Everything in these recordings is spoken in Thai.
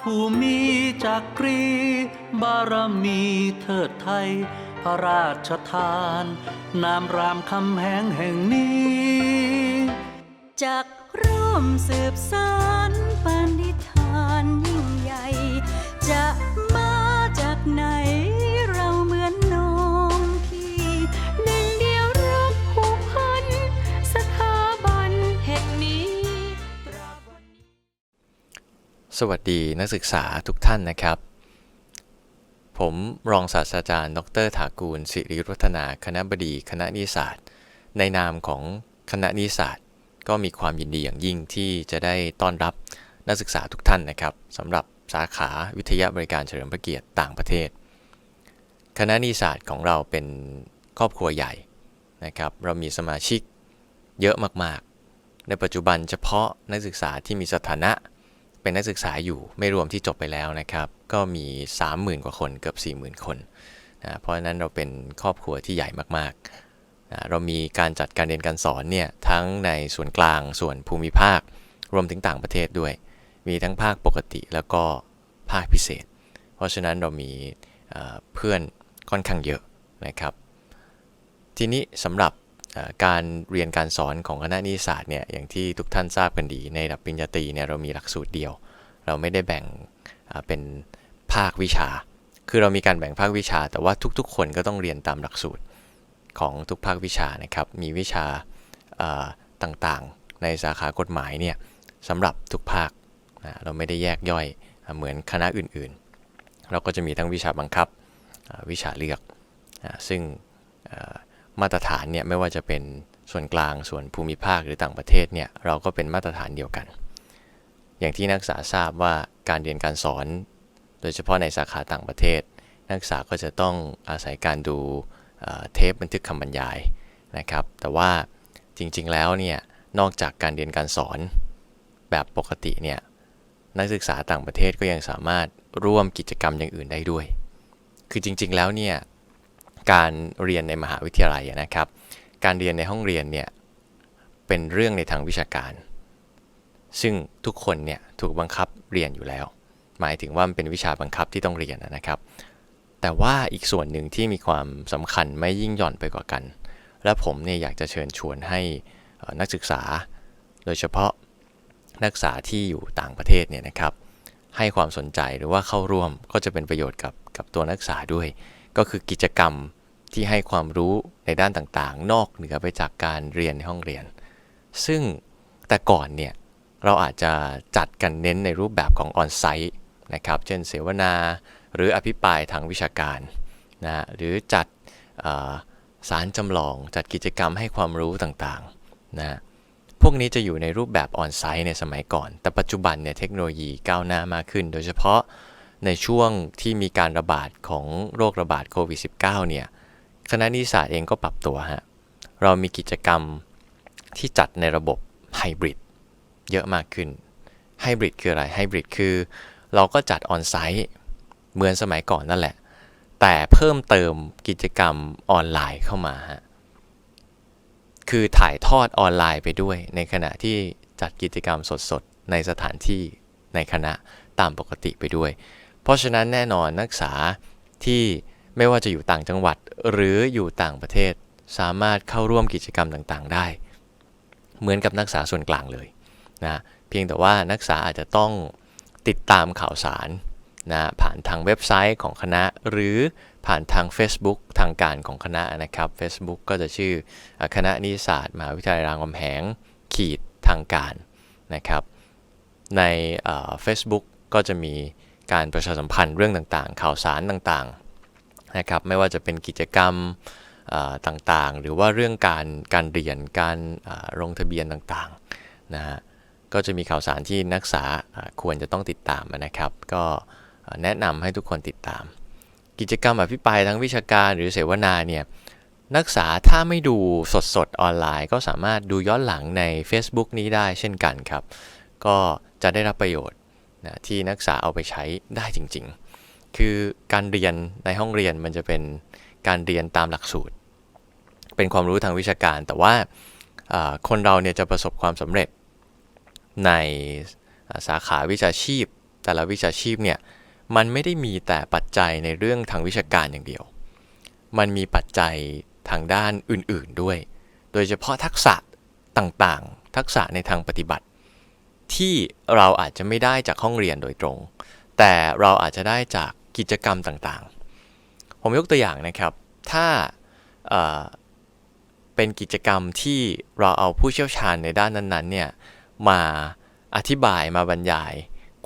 ผู้มีจักรี บารมีเทิดไทย พระราชทาน นามรามคำแหงแห่งนี้ จักร่วมสืบสานปณิธาน สวัสดีนักศึกษาทุกท่านนะครับ ผมรองศาสตราจารย์ ดรถากูล สิริวัฒนา คณะบดี คณะนิสสตร์ในนามของคณะนิสสตร์ก็มีความยินดีอย่างยิ่งที่จะได้ต้อนรับนักศึกษาทุกท่านนะครับสำหรับสาขาวิทยาบริการเฉลิมพระเกียรติต่างประเทศ คณะนิสสตร์ของเราเป็นครอบครัวใหญ่นะครับ เรามีสมาชิกเยอะมากๆ ในปัจจุบันเฉพาะนักศึกษาที่มีสถานะ เป็นนักศึกษาอยู่ไม่รวมที่จบไปแล้วนะครับ ก็มี 30,000 กว่าคนเกือบ 40,000 คนนะเพราะฉะนั้นเราเป็นครอบครัวที่ใหญ่มากๆนะเรามีการจัดการเรียนการสอนเนี่ยทั้งในส่วนกลางส่วนภูมิภาค รวมถึงต่างประเทศด้วย มีทั้งภาคปกติแล้วก็ภาคพิเศษ เพราะฉะนั้นเรามีเพื่อนค่อนข้างเยอะนะครับ ทีนี้สำหรับ การเรียนการสอนของคณะนิติศาสตร์เนี่ยอย่างที่ทุกท่านทราบกันดี ในระดับปริญญาตรีเนี่ยเรามีหลักสูตรเดียว เราไม่ได้แบ่งเป็นภาควิชา คือเรามีการแบ่งภาควิชา แต่ว่าทุกๆ คนก็ต้องเรียนตามหลักสูตรของทุกภาควิชานะครับ มีวิชาต่างๆ ในสาขากฎหมายเนี่ยสำหรับทุกภาคนะเราไม่ได้แยกย่อยเหมือนคณะอื่นๆ เราก็จะมีทั้งวิชาบังคับวิชาเลือก ซึ่ง มาตรฐานเนี่ยไม่ว่าจะเป็นส่วนกลางส่วนภูมิภาคหรือต่างประเทศเนี่ยเราก็เป็นมาตรฐานเดียวกัน อย่างที่นักศึกษาทราบว่าการเรียนการสอน โดยเฉพาะในสาขาต่างประเทศ นักศึกษาก็จะต้องอาศัยการดูเทปบันทึกคำบรรยายนะครับ แต่ว่าจริงๆแล้วเนี่ยนอกจากการเรียนการสอนแบบปกติเนี่ยนักศึกษาต่างประเทศก็ยังสามารถร่วมกิจกรรมอย่างอื่นได้ด้วย คือจริงๆแล้วเนี่ย การเรียนในมหาวิทยาลัยนะครับ การเรียนในห้องเรียนเนี่ยเป็นเรื่องในทางวิชาการ ซึ่งทุกคนเนี่ยถูกบังคับเรียนอยู่แล้ว หมายถึงว่ามันเป็นวิชาบังคับที่ต้องเรียนนะครับ แต่ว่าอีกส่วนหนึ่งที่มีความสำคัญไม่ยิ่งหย่อนไปกว่ากัน และผมเนี่ยอยากจะเชิญชวนให้นักศึกษา โดยเฉพาะนักศึกษาที่อยู่ต่างประเทศเนี่ยนะครับ ให้ความสนใจหรือว่าเข้าร่วมก็จะเป็นประโยชน์กับกับตัวนักศึกษาด้วย ก็คือกิจกรรม ที่ให้ความรู้ในด้านต่างๆ นอกเหนือไปจากการเรียนในห้องเรียน ซึ่งแต่ก่อนเนี่ยเราอาจจะจัดกันเน้นในรูปแบบของออนไซต์นะครับเช่นเสวนาหรืออภิปรายทางวิชาการนะหรือจัดสารจำลองจัดกิจกรรมให้ความรู้ต่างๆนะพวกนี้จะอยู่ในรูปแบบออนไซต์ในสมัยก่อน แต่ปัจจุบันเนี่ยเทคโนโลยีก้าวหน้ามากขึ้น โดยเฉพาะในช่วงที่มีการระบาดของโรคระบาดโควิด -19 เนี่ย คณะนิติศาสตร์เองก็ปรับตัวฮะ เรามีกิจกรรมที่จัดในระบบไฮบริดเยอะมากขึ้นไฮบริดคืออะไรไฮบริดคือ เราก็จัดออนไซต์เหมือนสมัยก่อนนั่นแหละ แต่เพิ่มเติมกิจกรรมออนไลน์เข้ามาฮะคือถ่ายทอดออนไลน์ไปด้วย ในขณะที่จัดกิจกรรมสดๆ ในสถานที่ในคณะตามปกติไปด้วย เพราะฉะนั้นแน่นอนนักศึกษาที่ ไม่ว่าจะอยู่ต่างจังหวัดหรืออยู่ต่างประเทศ สามารถเข้าร่วมกิจกรรมต่างๆ ได้ เหมือนกับนักศึกษาส่วนกลางเลยนะเพียงแต่ว่านักศึกษาอาจจะต้องติดตามข่าวสารนะผ่านทางเว็บไซต์ของคณะ หรือผ่านทาง Facebook ทางการของคณะนะครับ Facebook ก็จะชื่อคณะนิติศาสตร์มหาวิทยาลัยรามคำแหงขีดทางการนะครับ ในเอ่อ Facebook ก็จะมีการประชาสัมพันธ์เรื่องต่างๆ ข่าวสารต่างๆ นะครับไม่ว่าจะเป็นกิจกรรมต่างๆ หรือว่าเรื่องการการเรียนการลงทะเบียนต่างๆนะฮะก็จะมีข่าวสารที่นักศึกษาควรจะต้องติดตามนะครับ ก็แนะนำให้ทุกคนติดตาม กิจกรรมอภิปรายทั้งวิชาการหรือเสวนาเนี่ยนักศึกษาถ้าไม่ดูสดๆ ออนไลน์ ก็สามารถดูย้อนหลังใน Facebook นี้ได้เช่นกันครับ ก็จะได้รับประโยชน์นะที่นักศึกษาเอาไปใช้ได้จริง ๆ คือการเรียนในห้องเรียนมันจะเป็นการเรียนตามหลักสูตร เป็นความรู้ทางวิชาการ แต่ว่าคนเราเนี่ยจะประสบความสำเร็จในสาขาวิชาชีพ แต่ละวิชาชีพเนี่ยมันไม่ได้มีแต่ปัจจัยในเรื่องทางวิชาการอย่างเดียว มันมีปัจจัยทางด้านอื่นๆด้วย โดยเฉพาะทักษะต่างๆ ทักษะในทางปฏิบัติ ที่เราอาจจะไม่ได้จากห้องเรียนโดยตรง แต่เราอาจจะได้จาก กิจกรรมต่างๆ ผมยกตัวอย่างนะครับ ถ้าเอ่อเป็นกิจกรรมที่เราเอาผู้เชี่ยวชาญในด้านนั้นๆเนี่ยมาอธิบายมาบรรยาย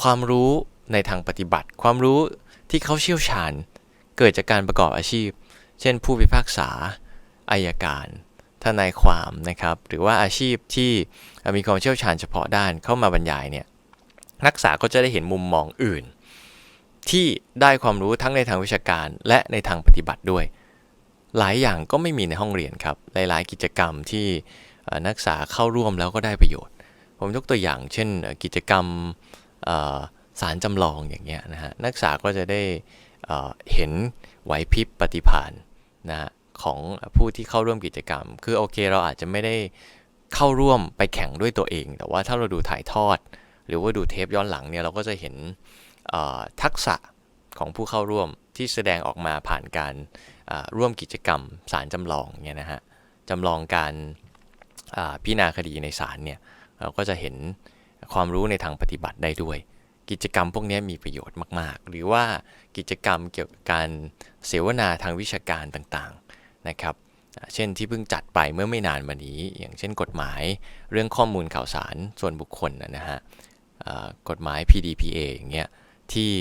ความรู้ในทางปฏิบัติ ความรู้ที่เขาเชี่ยวชาญ เกิดจากการประกอบอาชีพ เช่น ผู้พิพากษาอายการทนายความนะครับ หรือว่าอาชีพที่มีความเชี่ยวชาญเฉพาะด้านเข้ามาบรรยายเนี่ยนักศึกษาก็จะได้เห็นมุมมองอื่น ที่ได้ความรู้ทั้งในทางวิชาการ และในทางปฏิบัติด้วย หลายอย่างก็ไม่มีในห้องเรียนครับ หลาย ๆ กิจกรรมที่นักศึกษาเข้าร่วมแล้วก็ได้ประโยชน์ ผมยกตัวอย่าง เช่น กิจกรรมสารจำลองอย่างเงี้ยนะฮะนักศึกษาก็จะได้เห็นไหวพริบปฏิภาณนะฮะของผู้ที่เข้าร่วมกิจกรรม คือโอเคเราอาจจะไม่ได้เข้าร่วมไปแข่งด้วยตัวเอง แต่ว่าถ้าเราดูถ่ายทอด หรือว่าดูเทปย้อนหลังเนี่ยเราก็จะเห็น ทักษะของผู้เข้าร่วมที่แสดงออกมาผ่านการร่วมกิจกรรมสารจำลองเนี่ยนะฮะจำลองการพิจารณาคดีในศาลเนี่ยเราก็จะเห็นความรู้ในทางปฏิบัติได้ด้วย กิจกรรมพวกนี้มีประโยชน์มาก ๆ หรือว่ากิจกรรมเกี่ยวกับการเสวนาทางวิชาการต่างๆนะครับเช่นที่เพิ่งจัดไปเมื่อไม่นานมานี้ อย่างเช่นกฎหมายเรื่องข้อมูลข่าวสารส่วนบุคคลนะฮะกฎหมาย PDPA อย่างเงี้ย ที่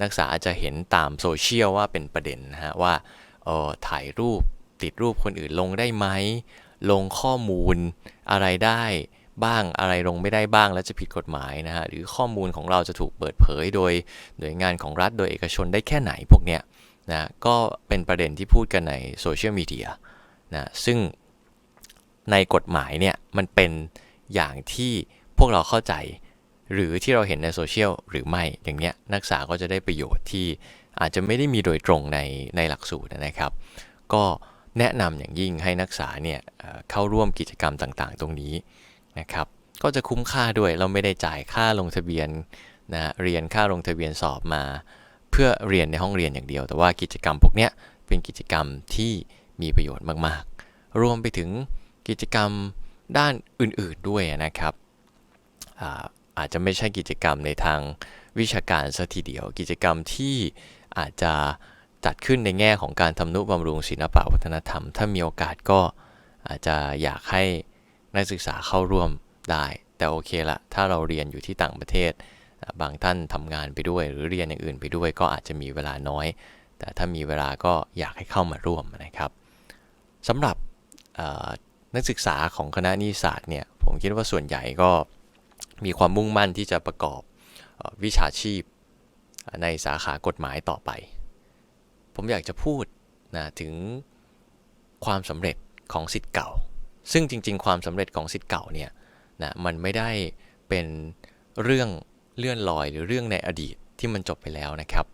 นักศึกษาจะเห็นตามโซเชียลว่าเป็นประเด็นนะฮะว่าเออถ่ายรูปติดรูปคนอื่นลงได้ไหม ลงข้อมูลอะไรได้บ้างอะไรลงไม่ได้บ้างแล้วจะผิดกฎหมายนะฮะหรือข้อมูลของเราจะถูกเปิดเผยโดยหน่วยงานของรัฐโดยเอกชนได้แค่ไหนพวกเนี้ยนะก็เป็นประเด็นที่พูดกันในโซเชียลมีเดียนะซึ่งในกฎหมายเนี่ยมันเป็นอย่างที่พวกเราเข้าใจ หรือที่เราเห็นในโซเชียลหรือไม่อย่างเนี้ยนักศึกษาก็จะได้ประโยชน์ที่อาจจะไม่ได้มีโดยตรงในในหลักสูตรนะครับ ก็แนะนำอย่างยิ่งให้นักศึกษาเนี่ยเอ่อเข้าร่วมกิจกรรมต่างๆ ตรงนี้นะครับก็จะคุ้มค่าด้วยเราไม่ได้จ่ายค่าลงทะเบียนนะเรียนค่าลงทะเบียนสอบมา เพื่อเรียนในห้องเรียนอย่างเดียว แต่ว่ากิจกรรมพวกเนี้ยเป็นกิจกรรมที่มีประโยชน์มากๆ รวมไปถึงกิจกรรมด้านอื่นๆด้วยนะครับ อาจจะไม่ใช่กิจกรรมในทางวิชาการซะทีเดียว กิจกรรมที่อาจจะจัดขึ้นในแง่ของการทำนุบำรุงศิลปะวัฒนธรรม ถ้ามีโอกาสก็อาจจะอยากให้นักศึกษาเข้าร่วมได้ แต่โอเคละถ้าเราเรียนอยู่ที่ต่างประเทศ บางท่านทำงานไปด้วย หรือเรียนอย่างอื่นไปด้วย ก็อาจจะมีเวลาน้อย แต่ถ้ามีเวลาก็อยากให้เข้ามาร่วมนะครับสำหรับนักศึกษาของคณะนิติศาสตร์เนี่ยผมคิดว่าส่วนใหญ่ก็ มีความมุ่งมั่นที่จะประกอบวิชาชีพในสาขากฎหมายต่อไป ผมอยากจะพูดนะถึงความสำเร็จของสิทธิ์เก่า ซึ่งจริง ๆ ความสำเร็จของสิทธิ์เก่าเนี่ยนะมันไม่ได้เป็นเรื่องเลื่อนลอยหรือเรื่องในอดีตที่มันจบไปแล้วนะครับ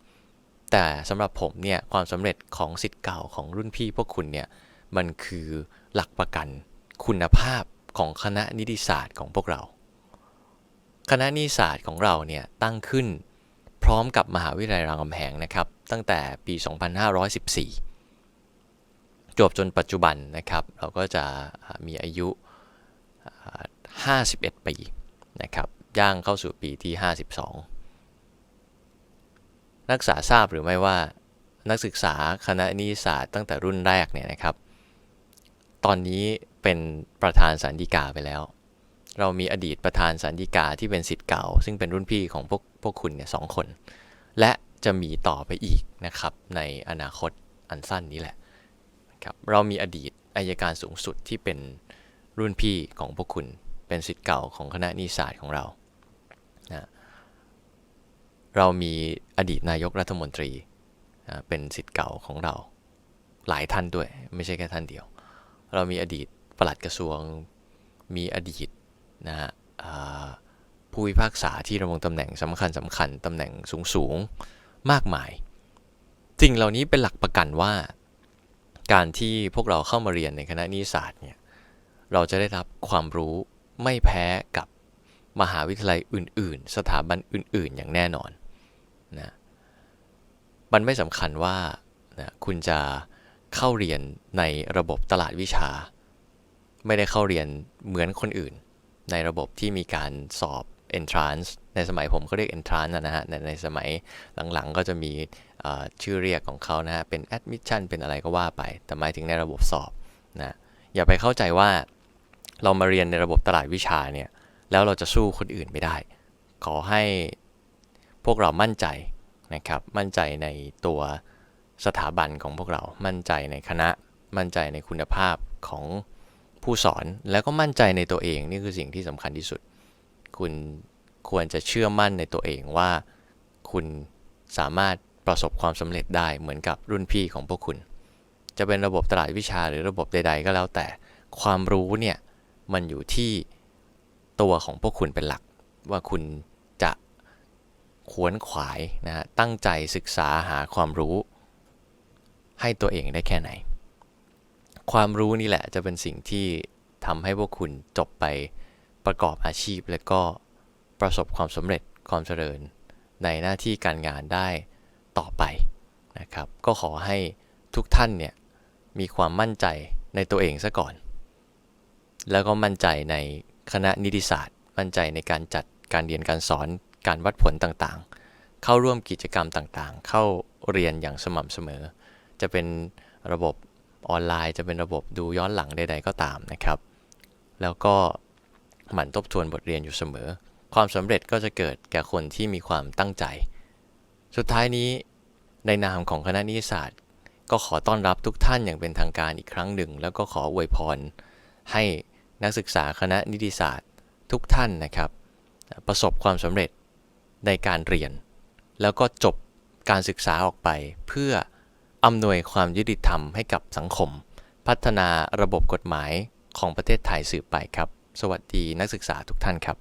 แต่สำหรับผมเนี่ยความสำเร็จของสิทธิ์เก่าของรุ่นพี่พวกคุณเนี่ยมันคือหลักประกันคุณภาพของคณะนิติศาสตร์ของพวกเรา คณะนิติศาสตร์ของเราเนี่ยตั้งขึ้นพร้อมกับมหาวิทยาลัยรามคำแหงนะครับ ตั้งแต่ปี 2514 จบจนปัจจุบันนะครับ เราก็จะมีอายุอ่า51 ปีนะครับ ย่างเข้าสู่ปีที่ 52 นักศึกษาทราบหรือไม่ว่านักศึกษาคณะนิติศาสตร์ตั้งแต่รุ่นแรกเนี่ยนะครับ ตอนนี้เป็นประธานสันติกาไปแล้ว เรามีอดีตประธานสันติกาที่เป็นสิทธิ์เก่า ซึ่งเป็นรุ่นพี่ของพวกพวกคุณเนี่ยสองคน และจะมีต่อไปอีกนะครับในอนาคตอันสั้นนี้แหละครับเรามีอดีตอายการสูงสุดที่เป็นรุ่นพี่ของพวกคุณเป็นสิทธิ์เก่าของคณะนิติศาสตร์ของเรานะเรามีอดีตนายกรัฐมนตรีอ่าเป็นสิทธิ์เก่าของเราหลายท่านด้วย ไม่ใช่แค่ท่านเดียว เรามีอดีตปลัดกระทรวง มีอดีต นะฮะผู้พิพากษาที่ดำรงตำแหน่งสำคัญสำคัญตำแหน่งสูงสูงๆมากมายสิ่งเหล่านี้เป็นหลักประกันว่า การที่พวกเราเข้ามาเรียนในคณะนิติศาสตร์เนี่ยเราจะได้รับความรู้ไม่แพ้กับมหาวิทยาลัยอื่น ๆ สถาบันอื่น ๆ อย่างแน่นอนนะมันไม่สำคัญว่านะคุณจะเข้าเรียนในระบบตลาดวิชา ไม่ได้เข้าเรียนเหมือนคนอื่น ในระบบที่มีการสอบ entrance ในสมัยผมก็เรียก entrance นะฮะในในสมัยหลังๆ ก็จะมีชื่อเรียกของเขานะฮะ เป็น admission เป็นอะไรก็ว่าไป แต่หมายถึงในระบบสอบนะ อย่าไปเข้าใจว่าเรามาเรียนในระบบตลาดวิชาเนี่ย แล้วเราจะสู้คนอื่นไม่ได้ ขอให้พวกเรามั่นใจนะครับ มั่นใจในตัวสถาบันของพวกเรา มั่นใจในคณะ มั่นใจในคุณภาพของ ผู้สอนแล้วก็มั่นใจในตัวเองนี่คือสิ่งที่สำคัญที่สุด คุณควรจะเชื่อมั่นในตัวเองว่า คุณสามารถประสบความสำเร็จได้เหมือนกับรุ่นพี่ของพวกคุณ จะเป็นระบบตลาดวิชาหรือระบบใด ๆ ก็แล้วแต่ความรู้เนี่ยมันอยู่ที่ตัวของพวกคุณเป็นหลัก ว่าคุณจะขวนขวายนะฮะตั้งใจศึกษาหาความรู้ ให้ตัวเองได้แค่ไหน ความรู้นี่แหละจะเป็นสิ่งที่ทำให้พวกคุณจบไปประกอบอาชีพ และก็ประสบความสำเร็จความเจริญ ในหน้าที่การงานได้ต่อไปนะครับ ก็ขอให้ทุกท่านเนี่ยมีความมั่นใจในตัวเองซะก่อน แล้วก็มั่นใจในคณะนิติศาสตร์ มั่นใจในการจัดการเรียนการสอนการวัดผลต่างๆ เข้าร่วมกิจกรรมต่างๆ เข้าเรียนอย่างสม่ำเสมอ จะเป็นระบบ ออนไลน์ จะเป็นระบบดูย้อนหลังใด ๆ ก็ตามนะครับ แล้วก็หมั่นทบทวนบทเรียนอยู่เสมอ ความสำเร็จก็จะเกิดแก่คนที่มีความตั้งใจ สุดท้ายนี้ในนามของคณะนิติศาสตร์ ก็ขอต้อนรับทุกท่านอย่างเป็นทางการอีกครั้งหนึ่ง แล้วก็ขออวยพร ให้นักศึกษาคณะนิติศาสตร์ทุกท่านนะครับ ประสบความสำเร็จในการเรียน แล้วก็จบการศึกษาออกไปเพื่อ อำนวยความยุติธรรมให้กับสังคม พัฒนาระบบกฎหมายของประเทศไทยสืบไปครับ สวัสดีนักศึกษาทุกท่านครับ